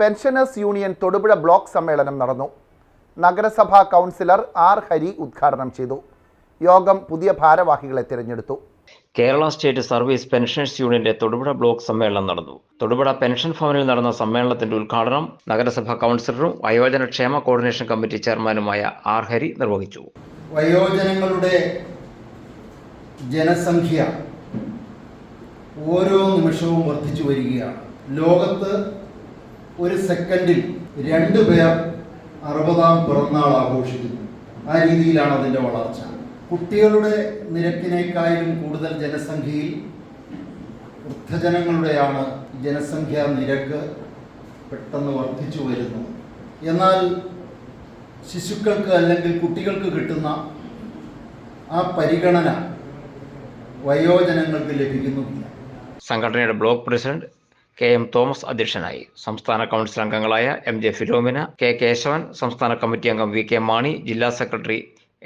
Pensioners union Thodupuzha block സമ്മേളനം നടന്നു. നഗരസഭാ കൗൺസിലർ ആർ ഹരി ഉദ്ഘാടനം ചെയ്തു. യോഗം പുതിയ ഭാരവാഹികളെ തിരഞ്ഞെടുത്തു. കേരള സ്റ്റേറ്റ് സർവീസ് പെൻഷനേഴ്സ് യൂണിയന്റെ തൊടുപുഴ ബ്ലോക്ക് സമ്മേളനം നടന്നു. തൊടുപുഴ പെൻഷൻ ഭവനിൽ നടന്ന സമ്മേളനത്തിന്റെ ഉദ്ഘാടനം നഗരസഭാ കൗൺസിലറും വയോജന ക്ഷേമ കോർഡിനേഷൻ കമ്മിറ്റി ചെയർമാനുമായ ആർ ഹരി നിർവഹിച്ചു. വയോജനങ്ങളുടെ ജനസംഖ്യ ഓരോ നിമിഷവും വർദ്ധിച്ചു വരികയാണ്. ലോകത്ത് ഒരു സെക്കൻഡിൽ രണ്ടു പേർ അറുപതാം പിറന്നാൾ ആഘോഷിക്കുന്നു. ആ രീതിയിലാണ് അതിന്റെ വളർച്ച. കുട്ടികളുടെ നിരക്കിനേക്കാളും കൂടുതൽ ജനസംഖ്യയിൽ വൃദ്ധജനങ്ങളുടെയാണ് ജനസംഖ്യാ നിരക്ക് പെട്ടെന്ന് വർദ്ധിച്ചു വരുന്നത്. എന്നാൽ ശിശുക്കൾക്ക് അല്ലെങ്കിൽ കുട്ടികൾക്ക് കിട്ടുന്ന ആ പരിഗണന വയോജനങ്ങൾക്ക് ലഭിക്കുന്നുമില്ല. സംഘടനയുടെ block president K M Thomas അധ്യക്ഷനായി. സംസ്ഥാന കൗൺസിൽ അംഗങ്ങളായ M J Philomina K Kesavan സംസ്ഥാന കമ്മിറ്റി അംഗം വി കെ മാണി ജില്ലാ സെക്രട്ടറി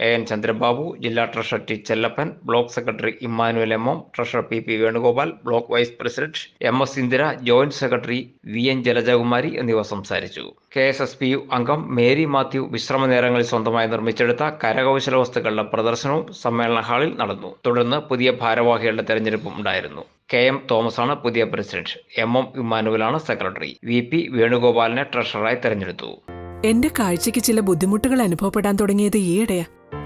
എ എൻ ചന്ദ്രബാബു ജില്ലാ treasurer T Chellappan block secretary Immanuel M M treasurer P P Venugopal block vice president M S Indira joint secretary V N Jalajakumari എന്നിവർ സംസാരിച്ചു. K S S P U അംഗം മേരി മാത്യു വിശ്രമ നേരങ്ങളിൽ സ്വന്തമായി നിർമ്മിച്ചെടുത്ത കരകൗശല വസ്തുക്കളുടെ പ്രദർശനവും സമ്മേളന ഹാളിൽ നടന്നു. തുടർന്ന് പുതിയ ഭാരവാഹികളുടെ തെരഞ്ഞെടുപ്പും ഉണ്ടായിരുന്നു. കെ എം തോമസാണ് പുതിയ പ്രസിഡന്റ്. എം എം ഇമ്മാനുവലാണ് സെക്രട്ടറി. വി പി വേണുഗോപാലിനെ ട്രഷററായി തെരഞ്ഞെടുത്തു. എന്റെ കാഴ്ചയ്ക്ക് ചില ബുദ്ധിമുട്ടുകൾ അനുഭവപ്പെടാൻ തുടങ്ങിയത് ഈയിടെയാ.